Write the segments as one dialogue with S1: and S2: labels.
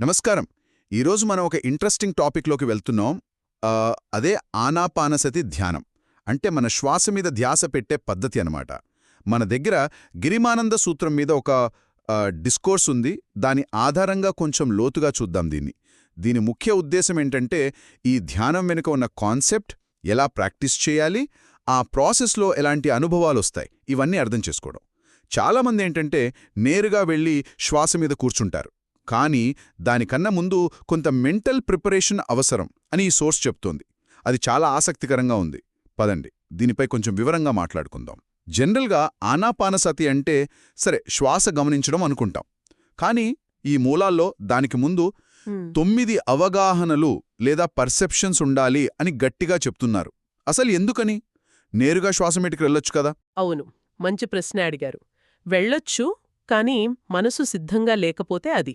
S1: నమస్కారం. ఈరోజు మనం ఒక ఇంట్రెస్టింగ్ టాపిక్లోకి వెళ్తున్నాం. అదే ఆనాపానసతి ధ్యానం. అంటే మన శ్వాస మీద ధ్యాస పెట్టే పద్ధతి అన్నమాట. మన దగ్గర గిరిమానంద సూత్రం మీద ఒక డిస్కోర్స్ ఉంది. దాని ఆధారంగా కొంచెం లోతుగా చూద్దాం దీన్ని. దీని ముఖ్య ఉద్దేశం ఏంటంటే ఈ ధ్యానం వెనుక ఉన్న కాన్సెప్ట్ ఎలా ప్రాక్టీస్ చేయాలి ఆ ప్రాసెస్లో ఎలాంటి అనుభవాలు వస్తాయి ఇవన్నీ అర్థం చేసుకోవడం. చాలామంది ఏంటంటే నేరుగా వెళ్ళి శ్వాస మీద కూర్చుంటారు. కానీ దానికన్నా ముందు కొంత మెంటల్ ప్రిపరేషన్ అవసరం అని ఈ సోర్స్ చెప్తోంది. అది చాలా ఆసక్తికరంగా ఉంది. పదండి దీనిపై కొంచెం వివరంగా మాట్లాడుకుందాం. జనరల్గా ఆనాపానసతి అంటే సరే శ్వాస గమనించడం అనుకుంటాం. కానీ ఈ మూలాల్లో దానికి ముందు తొమ్మిది అవగాహనలు లేదా పర్సెప్షన్స్ ఉండాలి అని గట్టిగా చెప్తున్నారు. అసలు ఎందుకని? నేరుగా శ్వాసమేటికి వెళ్ళొచ్చు కదా?
S2: అవును మంచి ప్రశ్న అడిగారు. వెళ్ళొచ్చు కానీ మనసు సిద్ధంగా లేకపోతే అది.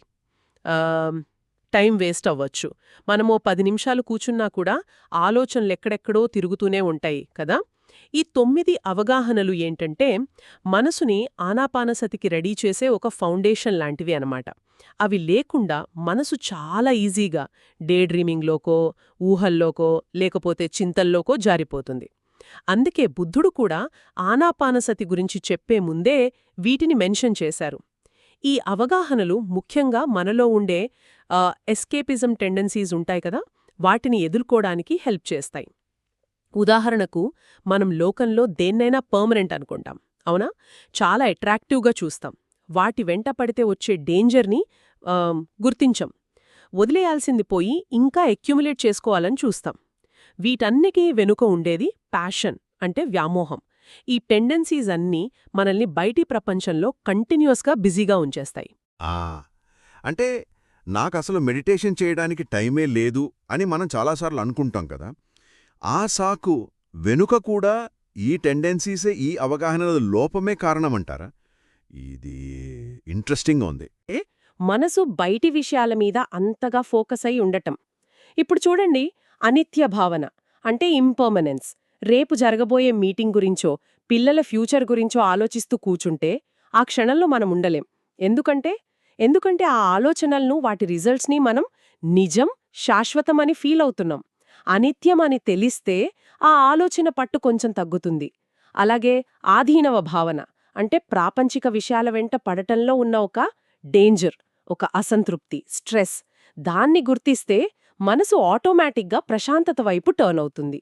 S2: టైం వేస్ట్ అవ్వచ్చు. మనమో పది నిమిషాలు కూచున్నా కూడా ఆలోచనలు ఎక్కడెక్కడో తిరుగుతూనే ఉంటాయి కదా? ఈ తొమ్మిది అవగాహనలు ఏంటంటే మనసుని ఆనాపానసతికి రెడీ చేసే ఒక ఫౌండేషన్ లాంటివి అనమాట అవి లేకుండా మనసు చాలా ఈజీగా డే డ్రీమింగ్లోకో ఊహల్లోకో లేకపోతే చింతల్లోకో జారిపోతుంది. అందుకే బుద్ధుడు కూడా ఆనాపానసతి గురించి చెప్పే ముందే వీటిని మెన్షన్ చేశారు. ఈ అవగాహనలు ముఖ్యంగా మనలో ఉండే ఎస్కేపిజం టెండెన్సీస్ ఉంటాయి కదా వాటిని ఎదుర్కోవడానికి హెల్ప్ చేస్తాయి. ఉదాహరణకు మనం లోకంలో దేన్నైనా పర్మనెంట్ అనుకుంటాం అవునా? చాలా అట్రాక్టివ్గా చూస్తాం. వాటి వెంట పడితే వచ్చే డేంజర్ని గుర్తించం. వదిలేయాల్సింది పోయి ఇంకా ఎక్యుములేట్ చేసుకోవాలని చూస్తాం. వీటన్నిటికీ వెనుక ఉండేది ప్యాషన్ అంటే వ్యామోహం. ఈ టెండెన్సీస్ అన్నీ మనల్ని బయటి ప్రపంచంలో కంటిన్యూస్గా బిజీగా ఉంచేస్తాయి.
S3: ఆ అంటే నాకు అసలు మెడిటేషన్ చేయడానికి టైమే లేదు అని మనం చాలాసార్లు అనుకుంటాం కదా. ఆ సాకు వెనుక కూడా ఈ టెండెన్సీసే ఈ అవగాహన లోపమే కారణమంటారా? ఇది ఇంట్రెస్టింగ్గా ఉంది.
S4: మనసు బయటి విషయాల మీద అంతగా ఫోకస్ అయి ఉండటం. ఇప్పుడు చూడండి అనిత్య భావన అంటే ఇంపర్మనెన్స్. రేపు జరగబోయే మీటింగ్ గురించో పిల్లల ఫ్యూచర్ గురించో ఆలోచిస్తూ కూచుంటే ఆ క్షణంలో మనం ఉండలేం. ఎందుకంటే ఎందుకంటే ఆ ఆలోచనలను వాటి రిజల్ట్స్ని మనం నిజం శాశ్వతమని ఫీల్ అవుతున్నాం. అనిత్యం అని తెలిస్తే ఆ ఆలోచన పట్టు కొంచెం తగ్గుతుంది. అలాగే ఆధీనవ భావన అంటే ప్రాపంచిక విషయాల వెంట పడటంలో ఉన్న ఒక డేంజర్ ఒక అసంతృప్తి స్ట్రెస్ దాన్ని గుర్తిస్తే మనసు ఆటోమేటిక్గా ప్రశాంతత వైపు టర్న్ అవుతుంది.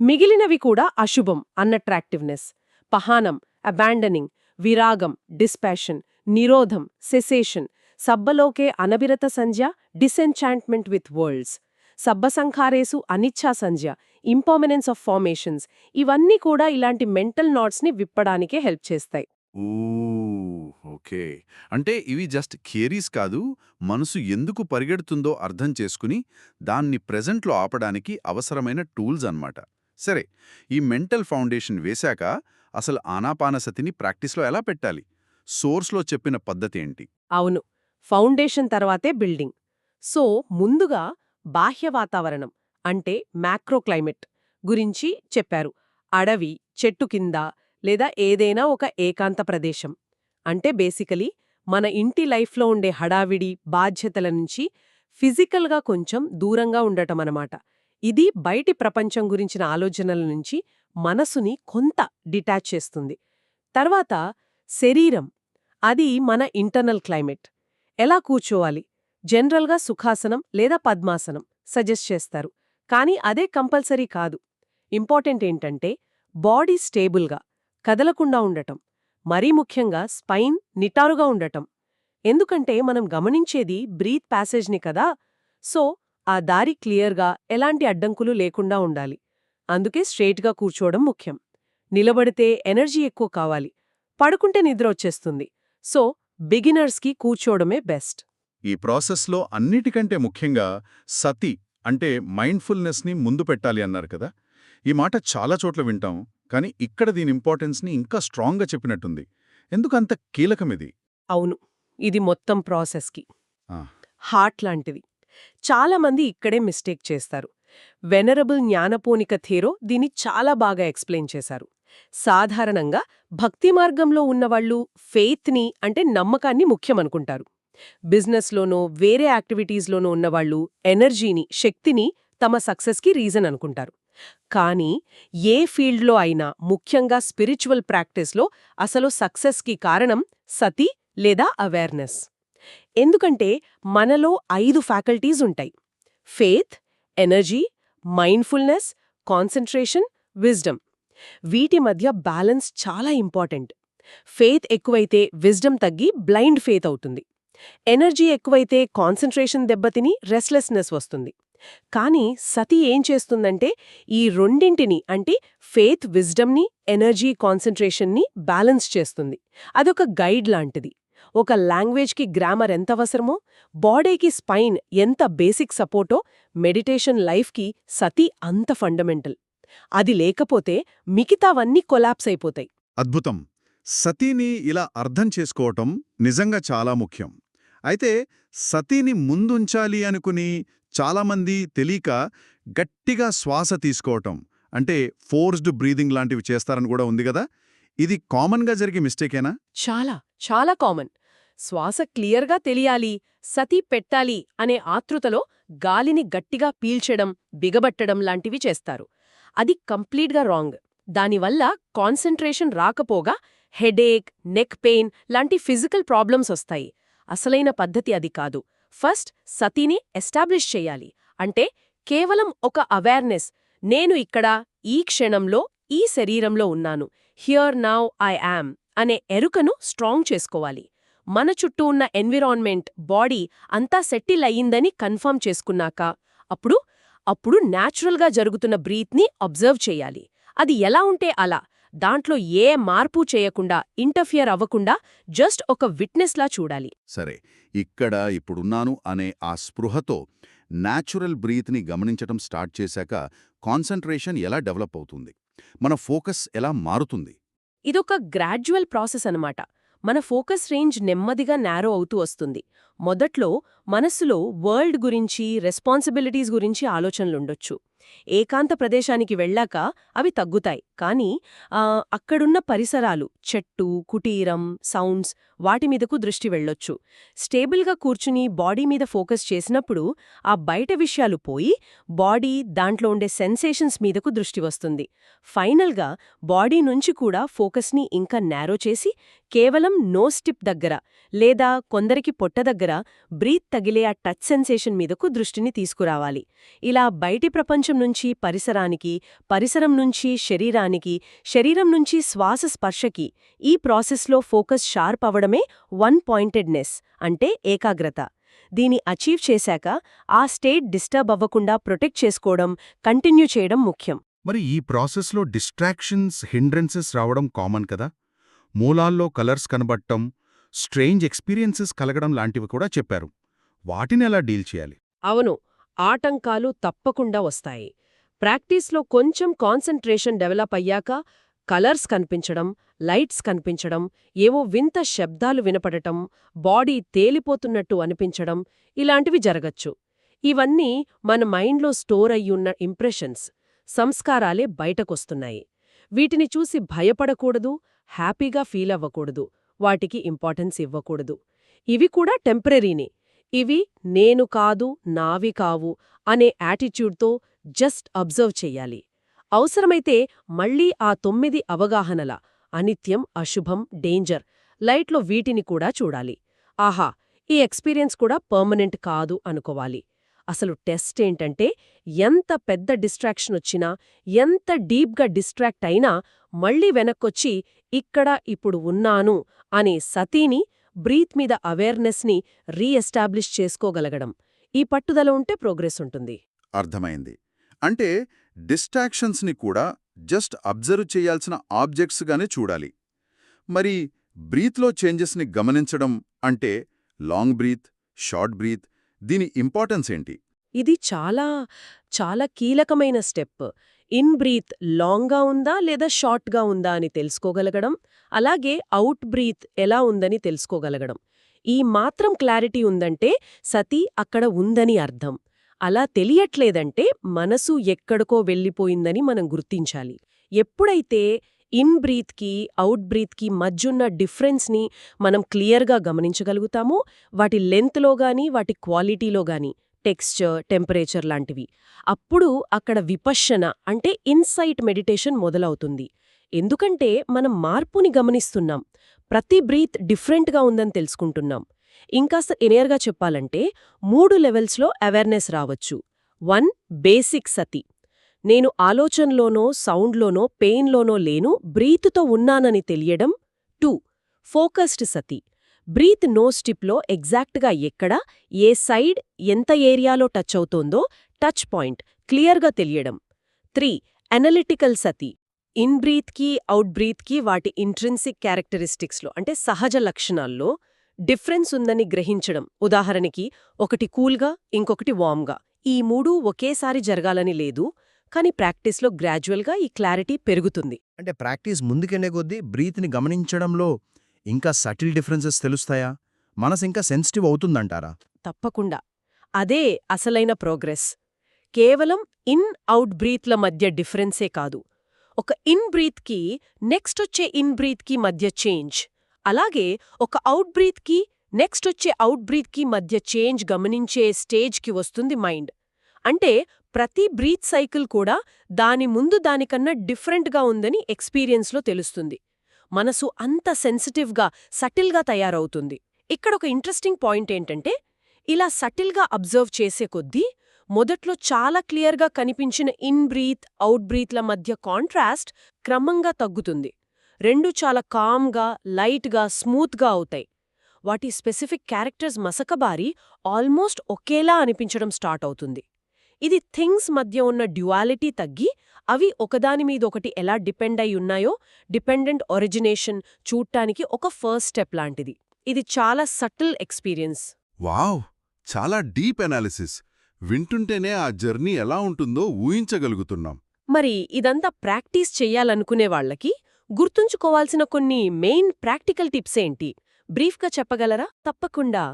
S4: మిగిలినవి కూడా అశుభం అన్అట్రాక్టివ్నెస్ పహానం అబాండనింగ్ విరాగం డిస్పాషన్ నిరోధం సెసేషన్ సబ్బలోకే అనభిరత సంధ్య డిసెన్చాంట్మెంట్ విత్ వరల్డ్స్ సబ్బసంఖారేసు అనిచ్ఛా సంధ్య ఇంపర్మనెన్స్ ఆఫ్ ఫార్మేషన్స్ ఇవన్నీ కూడా ఇలాంటి మెంటల్ నాట్స్ని విప్పడానికే హెల్ప్ చేస్తాయి.
S1: ఓకే. అంటే ఇవి జస్ట్ థియరీస్ కాదు మనసు ఎందుకు పరిగెడుతుందో అర్థం చేసుకుని దాన్ని ప్రెజెంట్లో ఆపడానికి అవసరమైన టూల్స్ అన్నమాట. సరే ఈ మెంటల్ ఫౌండేషన్ వేశాక అసలు ఆనాపానసతిని ప్రాక్టీస్లో ఎలా పెట్టాలి? సోర్స్లో చెప్పిన పద్ధతి ఏంటి
S4: అవును ఫౌండేషన్ తర్వాతే బిల్డింగ్. సో ముందుగా బాహ్య వాతావరణం అంటే మ్యాక్రోక్లైమేట్ గురించి చెప్పారు. అడవి చెట్టు కింద లేదా ఏదైనా ఒక ఏకాంత ప్రదేశం. అంటే బేసికలీ మన ఇంటి లైఫ్లో ఉండే హడావిడి బాధ్యతల నుంచి ఫిజికల్గా కొంచెం దూరంగా ఉండటమనమాట. ఇది బయటి ప్రపంచం గురించిన ఆలోచనల నుంచి మనసుని కొంత డిటాచ్ చేస్తుంది. తర్వాత శరీరం అది మన ఇంటర్నల్ క్లైమేట్. ఎలా కూర్చోవాలి? జనరల్గా సుఖాసనం లేదా పద్మాసనం సజెస్ట్ చేస్తారు. కానీ అదే కంపల్సరీ కాదు. ఇంపార్టెంట్ ఏంటంటే బాడీ స్టేబుల్గా కదలకుండా ఉండటం. మరీ ముఖ్యంగా స్పైన్ నిటారుగా ఉండటం. ఎందుకంటే మనం గమనించేది బ్రీత్ ప్యాసేజ్ని కదా. సో ఆ దారి క్లియర్గా ఎలాంటి అడ్డంకులు లేకుండా ఉండాలి. అందుకే స్ట్రెయిట్గా కూర్చోవడం ముఖ్యం. నిలబడితే ఎనర్జీ ఎక్కువ కావాలి. పడుకుంటే నిద్ర వచ్చేస్తుంది. సో బిగినర్స్కి కూర్చోవడమే బెస్ట్.
S1: ఈ ప్రాసెస్లో అన్నిటికంటే ముఖ్యంగా సతి అంటే మైండ్ఫుల్నెస్ని ముందు పెట్టాలి అన్నారు కదా. ఈ మాట చాలా చోట్ల వింటాం కానీ ఇక్కడ దీని ఇంపార్టెన్స్ని ఇంకా స్ట్రాంగ్గా చెప్పినట్టుంది. ఎందుకంత కీలకమిది?
S4: అవును. ఇది మొత్తం ప్రాసెస్కి. హార్ట్ లాంటిది. చాలామంది ఇక్కడే మిస్టేక్ చేస్తారు. వెనరబుల్ జ్ఞానపోనిక థేరో దీన్ని చాలా బాగా ఎక్స్ప్లెయిన్ చేశారు. సాధారణంగా భక్తి మార్గంలో ఉన్నవాళ్ళు ఫెయిత్ని అంటే నమ్మకాన్ని ముఖ్యమనుకుంటారు. బిజినెస్లోనో వేరే యాక్టివిటీస్లోనో ఉన్నవాళ్ళు ఎనర్జీని శక్తిని తమ సక్సెస్కి రీజన్ అనుకుంటారు. కానీ ఏ ఫీల్డ్లో అయినా ముఖ్యంగా స్పిరిచువల్ ప్రాక్టీస్లో అసలు సక్సెస్కి కారణం సతి లేదా అవేర్నెస్. ఎందుకంటే మనలో ఐదు ఫ్యాకల్టీస్ ఉంటాయి. Faith energy mindfulness concentration wisdom. వీటి మధ్య బ్యాలెన్స్ చాలా ఇంపార్టెంట్. ఫేత్ ఎక్కువైతే విజ్డమ్ తగ్గి బ్లైండ్ ఫేత్ అవుతుంది. ఎనర్జీ ఎక్కువైతే కాన్సంట్రేషన్ దెబ్బతిని రెస్లెస్నెస్ వస్తుంది. కానీ సతి ఏం చేస్తుందంటే ఈ రెండింటిని అంటే ఫేత్ విజ్డమ్ని ఎనర్జీ కాన్సన్ట్రేషన్ని బ్యాలెన్స్ చేస్తుంది. అదొక గైడ్ లాంటిది. ఒక లాంగ్వేజ్కి గ్రామర్ ఎంత అవసరమో బాడీకి స్పైన్ ఎంత బేసిక్ సపోర్టో మెడిటేషన్ లైఫ్కి సతి అంత ఫండమెంటల్. అది లేకపోతే మిగతావన్నీ కొలాప్స్ అయిపోతాయి.
S1: అద్భుతం. సతీని ఇలా అర్థం చేసుకోవటం నిజంగా చాలా ముఖ్యం. అయితే సతీని ముందుంచాలి అనుకుని చాలామంది తెలియక గట్టిగా శ్వాస తీసుకోవటం అంటే ఫోర్స్డ్ బ్రీదింగ్ లాంటివి చేస్తారని కూడా ఉంది కదా? ఇది కామన్గా జరిగే మిస్టేకేనా?
S4: చాలా చాలా కామన్. శ్వాస క్లియర్గా తెలియాలి సతి పెట్టాలి అనే ఆతృతలో గాలిని గట్టిగా పీల్చడం బిగబట్టడం లాంటివి చేస్తారు. అది కంప్లీట్గా రాంగ్. దానివల్ల కాన్సంట్రేషన్ రాకపోగా హెడేక్ నెక్ పెయిన్ లాంటి ఫిజికల్ ప్రాబ్లమ్స్ వస్తాయి. అసలైన పద్ధతి అది కాదు. ఫస్ట్ సతిని ఎస్టాబ్లిష్ చేయాలి. అంటే కేవలం ఒక అవేర్నెస్. నేను ఇక్కడ ఈ క్షణంలో ఈ శరీరంలో ఉన్నాను. హియర్ నౌ ఐ యామ్ అనే ఎరుకను స్ట్రాంగ్ చేసుకోవాలి. మన చుట్టూ ఉన్న ఎన్విరాన్మెంట్ బాడీ అంతా సెటిల్ అయ్యిందని కన్ఫర్మ్ చేసుకున్నాక అప్పుడు అప్పుడు న్యాచురల్గా జరుగుతున్న బ్రీత్ని అబ్జర్వ్ చేయాలి. అది ఎలా ఉంటే అలా. దాంట్లో ఏ మార్పు చేయకుండా ఇంటర్ఫియర్ అవ్వకుండా జస్ట్ ఒక విట్నెస్లా చూడాలి.
S1: సరే ఇక్కడ ఇప్పుడున్నాను అనే ఆ స్పృహతో న్యాచురల్ బ్రీత్ని గమనించటం స్టార్ట్ చేశాక కాన్సంట్రేషన్ ఎలా డెవలప్ అవుతుంది? మన ఫోకస్ ఎలా మారుతుంది?
S4: ఇదొక గ్రాడ్యువల్ ప్రాసెస్ అనమాట మన ఫోకస్ రేంజ్ నెమ్మదిగా నేరో అవుతూ వస్తుంది. మొదట్లో మనస్సులో వరల్డ్ గురించి రెస్పాన్సిబిలిటీస్ గురించి ఆలోచనలుండొచ్చు. ఏకాంత ప్రదేశానికి వెళ్ళాక అవి తగ్గుతాయి. కానీ అక్కడున్న పరిసరాలు చెట్టు కుటీరం సౌండ్స్ వాటి మీదకు దృష్టి వెళ్ళొచ్చు. స్టేబుల్గా కూర్చుని బాడీ మీద ఫోకస్ చేసినప్పుడు ఆ బయట విషయాలు పోయి బాడీ దాంట్లో ఉండే సెన్సేషన్స్ మీదకు దృష్టి వస్తుంది. ఫైనల్గా బాడీ నుంచి కూడా ఫోకస్ని ఇంకా నేరో చేసి కేవలం నోస్ టిప్ దగ్గర లేదా కొందరికి పొట్ట దగ్గర బ్రీత్ తగిలే ఆ టచ్ సెన్సేషన్ మీదకు దృష్టిని తీసుకురావాలి. ఇలా బయటి ప్రపంచం నుంచి పరిసరానికి పరిసరం నుంచి శరీరానికి శరీరం నుంచి శ్వాస స్పర్శకి ఈ ప్రాసెస్లో ఫోకస్ షార్ప్ అవడమే వన్ పాయింటెడ్నెస్ అంటే ఏకాగ్రత. దీని అచీవ్ చేశాక ఆ స్టేట్ డిస్టర్బ్ అవ్వకుండా ప్రొటెక్ట్ చేసుకోవడం కంటిన్యూ చేయడం ముఖ్యం.
S1: మరి ఈ ప్రాసెస్లో డిస్ట్రాక్షన్స్ హిండ్రెన్సెస్ రావడం కామన్ కదా? మూలాల్లో కలర్స్ కనబడటం స్ట్రేంజ్ ఎక్స్పీరియన్సెస్ కలగడం లాంటివి కూడా చెప్పారు. వాటిని ఎలా డీల్ చేయాలి?
S4: అవును ఆటంకాలు తప్పకుండా వస్తాయి. ప్రాక్టీస్లో కొంచెం కాన్సంట్రేషన్ డెవలప్ అయ్యాక కలర్స్ కనిపించడం లైట్స్ కనిపించడం ఏవో వింత శబ్దాలు వినపడటం బాడీ తేలిపోతున్నట్టు అనిపించడం ఇలాంటివి జరగచ్చు. ఇవన్నీ మన మైండ్లో స్టోర్ అయ్యున్న ఇంప్రెషన్స్ సంస్కారాలే బయటకొస్తున్నాయి. వీటిని చూసి భయపడకూడదు హ్యాపీగా ఫీల్ అవ్వకూడదు. వాటికి ఇంపార్టెన్స్ ఇవ్వకూడదు. ఇవి కూడా టెంపరీనే. ఇవి నేను కాదు నావి కావు అనే యాటిట్యూడ్తో జస్ట్ అబ్జర్వ్ చెయ్యాలి అవసరమైతే మళ్ళీ ఆ తొమ్మిది అవగాహనల అనిత్యం అశుభం డేంజర్ లైట్లో వీటిని కూడా చూడాలి. ఆహా! ఈ ఎక్స్పీరియన్స్ కూడా పర్మనెంట్ కాదు అనుకోవాలి. అసలు టెస్ట్ ఏంటంటే ఎంత పెద్ద డిస్ట్రాక్షన్ వచ్చినా ఎంత డీప్గా డిస్ట్రాక్ట్ అయినా మళ్ళీ వెనక్కొచ్చి ఇక్కడ ఇప్పుడు ఉన్నాను అనే సతీని బ్రీత్ మీద అవేర్నెస్ని రీఎస్టాబ్లిష్ చేసుకోగలగడం. ఈ పట్టుదల ఉంటే ప్రోగ్రెస్ ఉంటుంది.
S1: అర్థమైంది. అంటే డిస్ట్రాక్షన్స్ని కూడా జస్ట్ అబ్జర్వ్ చేయాల్సిన ఆబ్జెక్ట్స్గానే చూడాలి. మరి బ్రీత్లో చేంజెస్ని గమనించడం అంటే లాంగ్ బ్రీత్ షార్ట్ బ్రీత్ దీని ఇంపార్టెన్స్ ఏంటి?
S4: ఇది చాలా చాలా కీలకమైన స్టెప్. ఇన్ బ్రీత్ లాంగ్గా ఉందా లేదా షార్ట్గా ఉందా అని తెలుసుకోగలగడం అలాగే అవుట్ బ్రీత్ ఎలా ఉందని తెలుసుకోగలగడం. ఈ మాత్రం క్లారిటీ ఉందంటే సతీ అక్కడ ఉందని అర్థం. అలా తెలియట్లేదంటే మనసు ఎక్కడికో వెళ్ళిపోయిందని మనం గుర్తించాలి. ఎప్పుడైతే ఇన్ బ్రీత్కి అవుట్ బ్రీత్కి మధ్యున్న డిఫరెన్స్ని మనం క్లియర్గా గమనించగలుగుతామో వాటి లెంత్లో గానీ వాటి క్వాలిటీలో గానీ టెక్స్చర్ టెంపరేచర్ లాంటివి. అప్పుడు అక్కడ విపశ్యన అంటే ఇన్సైట్ మెడిటేషన్ మొదలవుతుంది. ఎందుకంటే మనం మార్పుని గమనిస్తున్నాం. ప్రతి బ్రీత్ డిఫరెంట్గా ఉందని తెలుసుకుంటున్నాం. ఇంకాస్త ఎనేర్గా చెప్పాలంటే మూడు లెవెల్స్లో అవేర్నెస్ రావచ్చు. వన్ బేసిక్ సతి. నేను ఆలోచనలోనో సౌండ్లోనో పెయిన్లోనో లేను బ్రీత్తో ఉన్నానని తెలియడం. టూ ఫోకస్డ్ సతి. బ్రీత్ నో స్టిప్లో ఎగ్జాక్ట్గా ఎక్కడ ఏ సైడ్ ఎంత ఏరియాలో టచ్ అవుతోందో టచ్ పాయింట్ క్లియర్గా తెలియడం. త్రీ అనలిటికల్ సతి. ఇన్ బ్రీత్కి అవుట్ బ్రీత్కి వాటి ఇంట్రెన్సిక్ క్యారెక్టరిస్టిక్స్లో అంటే సహజ లక్షణాల్లో డిఫరెన్స్ ఉందని గ్రహించడం. ఉదాహరణకి ఒకటి కూల్గా ఇంకొకటి వామ్గా. ఈ మూడు ఒకేసారి జరగాలని లేదు కానీ ప్రాక్టీస్లో గ్రాడ్యువల్గా ఈ క్లారిటీ పెరుగుతుంది.
S5: అంటే ప్రాక్టీస్ ముందుకెళ్ళే కొద్దీ బ్రీత్ని గమనించడంలో ఇంకా సటిల్ డిఫరెన్సెస్ తెలుస్తాయా? మనసింకా సెన్సిటివ్ అవుతుందంటారా?
S4: తప్పకుండా. అదే అసలైన ప్రోగ్రెస్. కేవలం ఇన్ అవుట్ బ్రీత్ల మధ్య డిఫరెన్సే కాదు. ఒక ఇన్ బ్రీత్కి నెక్స్ట్ వచ్చే ఇన్ బ్రీత్కి మధ్య చేంజ్. అలాగే ఒక అవుట్ బ్రీత్కి నెక్స్ట్ వచ్చే అవుట్ బ్రీత్కి మధ్య చేంజ్ గమనించే స్టేజ్కి వస్తుంది మైండ్. అంటే ప్రతి బ్రీత్ సైకిల్ కూడా దాని ముందు దానికన్నా డిఫరెంట్గా ఉందని ఎక్స్పీరియన్స్లో తెలుస్తుంది. మనసు అంత సెన్సిటివ్గా సటిల్గా తయారవుతుంది. ఇక్కడ ఒక ఇంట్రెస్టింగ్ పాయింట్ ఏంటంటే ఇలా సటిల్గా అబ్జర్వ్ చేసే కొద్దీ మొదట్లో చాలా క్లియర్గా కనిపించిన ఇన్ బ్రీత్ అవుట్ బ్రీత్ల మధ్య కాంట్రాస్ట్ క్రమంగా తగ్గుతుంది. రెండు చాలా కామ్గా లైట్గా స్మూత్గా అవుతాయి. వాటి స్పెసిఫిక్ క్యారెక్టర్స్ మసకబారి ఆల్మోస్ట్ ఒకేలా అనిపించడం స్టార్ట్ అవుతుంది. ఇది థింగ్స్ మధ్య ఉన్న డ్యువాలిటీ తగ్గి అవి ఒకదాని మీద ఒకటి ఎలా డిపెండ్ అయి ఉన్నాయో డిపెండెంట్ ఒరిజినేషన్ చూడటానికి ఒక ఫస్ట్ స్టెప్ లాంటిది. ఇది చాలా సటిల్ ఎక్స్పీరియన్స్
S3: వావ్! చాలా డీప్ అనాలిసిస్ వింటుంటేనే ఆ జర్నీ ఎలా ఉంటుందో ఊహించగలుగుతున్నాం.
S4: మరి ఇదంతా ప్రాక్టీస్ చెయ్యాలనుకునే వాళ్ళకి గుర్తుంచుకోవాల్సిన కొన్ని మెయిన్ ప్రాక్టికల్ టిప్స్ ఏంటి? బ్రీఫ్గా చెప్పగలరా? తప్పకుండా.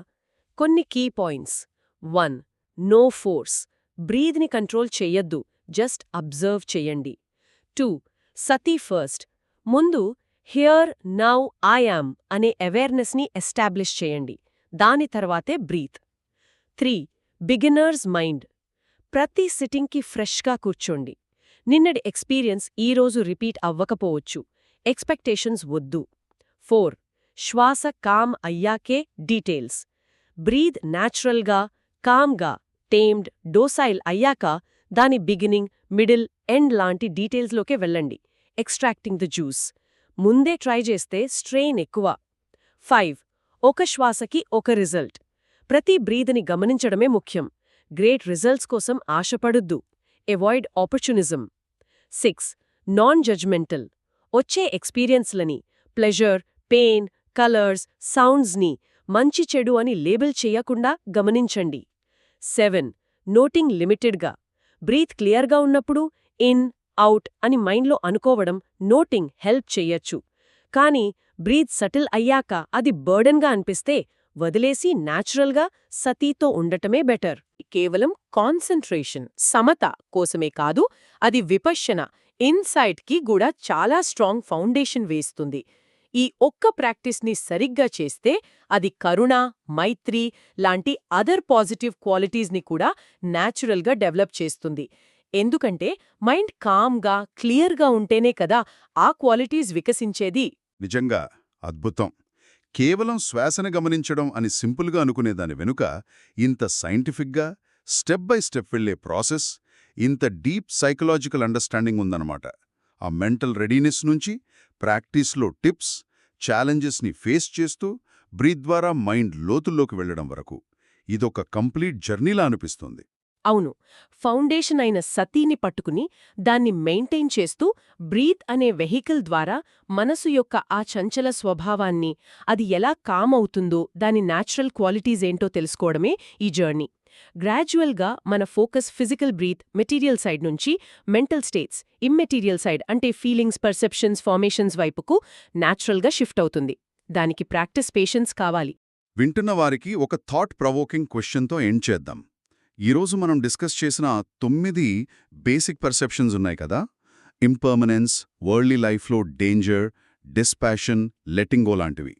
S4: కొన్ని key points one no force బ్రీద్ని control చెయ్యొద్దు జస్ట్ అబ్జర్వ్ చెయ్యండి టూ సతీ ఫస్ట్. ముందు హియర్ నౌ ఐయామ్ అనే అవేర్నెస్ని ఎస్టాబ్లిష్ చేయండి. దాని తర్వాతే బ్రీత్. Three beginners mind. ప్రతి సిట్టింగ్కి ఫ్రెష్గా కూర్చోండి. నిన్నటి ఎక్స్పీరియన్స్ ఈరోజు రిపీట్ అవ్వకపోవచ్చు. ఎక్స్పెక్టేషన్స్ వద్దు. ఫోర్ శ్వాస కామ్ అయ్యాకే డీటెయిల్స్. బ్రీద్ న్యాచురల్గా కామ్గా టేమ్డ్ డోసైల్ అయ్యాక దాని బిగినింగ్ మిడిల్ ఎండ్ లాంటి డీటెయిల్స్లోకే వెళ్ళండి. Extracting the juice. ముందే ట్రై చేస్తే స్ట్రెయిన్ ఎక్కువ. ఫైవ్. ఒక శ్వాసకి ఒక రిజల్ట్. ప్రతి బ్రీద్ని గమనించడమే ముఖ్యం. గ్రేట్ రిజల్ట్స్ కోసం ఆశపడొద్దు. Avoid opportunism. Six. Non judgmental వచ్చే ఎక్స్పీరియన్స్లని ప్లెజర్ పెయిన్ కలర్స్ సౌండ్స్ని మంచి చెడు అని లేబుల్ చేయకుండా గమనించండి. సెవెన్. నోటింగ్ లిమిటెడ్గా. బ్రీత్ క్లియర్గా ఉన్నప్పుడు ఇన్ అవుట్ అని మైండ్లో అనుకోవడం నోటింగ్ హెల్ప్ చెయ్యొచ్చు కానీ బ్రీత్ సటిల్ అయ్యాక అది బర్డన్గా అనిపిస్తే వదిలేసి న్యాచురల్గా సతీతో ఉండటమే బెటర్. కేవలం కాన్సంట్రేషన్ సమత కోసమే కాదు అది విపశ్యన ఇన్సైట్కి కూడా చాలా స్ట్రాంగ్ ఫౌండేషన్ వేస్తుంది. ఈ ఒక్క ప్రాక్టీస్ని సరిగ్గా చేస్తే అది కరుణ మైత్రి లాంటి అదర్ పాజిటివ్ క్వాలిటీస్ని కూడా న్యాచురల్గా డెవలప్ చేస్తుంది. ఎందుకంటే మైండ్ కామ్గా క్లియర్గా ఉంటేనే కదా ఆ క్వాలిటీస్ వికసించేది.
S1: నిజంగా అద్భుతం. కేవలం శ్వాసను గమనించడం అని సింపుల్గా అనుకునేదాని వెనుక ఇంత సైంటిఫిక్గా స్టెప్ బై స్టెప్ వెళ్ళే ప్రాసెస్ ఇంత డీప్ సైకలాజికల్ అండర్స్టాండింగ్ ఉందన్నమాట. ఆ మెంటల్ రెడీనెస్ నుంచి ప్రాక్టీస్లో టిప్స్ ఛాలెంజెస్ని ఫేస్ చేస్తూ బ్రీత్ ద్వారా మైండ్ లోతుల్లోకి వెళ్ళడం వరకు. ఇదొక కంప్లీట్ జర్నీలా అనిపిస్తుంది.
S4: అవును. ఫౌండేషన్ అయిన సతీని పట్టుకుని దాన్ని మెయింటైన్ చేస్తూ బ్రీత్ అనే వెహికల్ ద్వారా మనసు యొక్క ఆ చంచల స్వభావాన్ని అది ఎలా కామ్ అవుతుందో దాని న్యాచురల్ క్వాలిటీస్ ఏంటో తెలుసుకోవడమే ఈ జర్నీ. గ్రాడ్యువల్గా మన focus physical breath material side నుంచి మెంటల్ స్టేట్స్ ఇమ్మెటీరియల్ సైడ్ అంటే ఫీలింగ్స్ పర్సెప్షన్స్ ఫార్మేషన్స్ వైపుకు న్యాచురల్గా షిఫ్ట్ అవుతుంది. దానికి ప్రాక్టీస్ పేషెన్స్ కావాలి.
S1: వింటున్న వారికి ఒక థాట్ ప్రవోకింగ్ క్వశ్చన్తో ఎండ్ చేద్దాం. ఈరోజు మనం డిస్కస్ చేసిన తొమ్మిది బేసిక్ పర్సెప్షన్స్ ఉన్నాయి కదా? ఇంపర్మనెన్స్ వరల్డ్లీ లైఫ్లో డేంజర్ డిస్పాషన్ లెట్టింగో లాంటివి.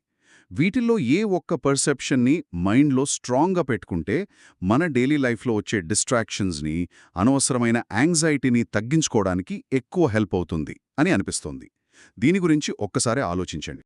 S1: వీటిల్లో ఏ ఒక్క పర్సెప్షన్ని మైండ్లో స్ట్రాంగ్గా పెట్టుకుంటే మన డైలీ లైఫ్లో వచ్చే డిస్ట్రాక్షన్స్ని అనవసరమైన యాంగ్జైటీని తగ్గించుకోవడానికి ఎక్కువ హెల్ప్ అవుతుంది అని అనిపిస్తోంది. దీని గురించి ఒక్కసారి ఆలోచించండి.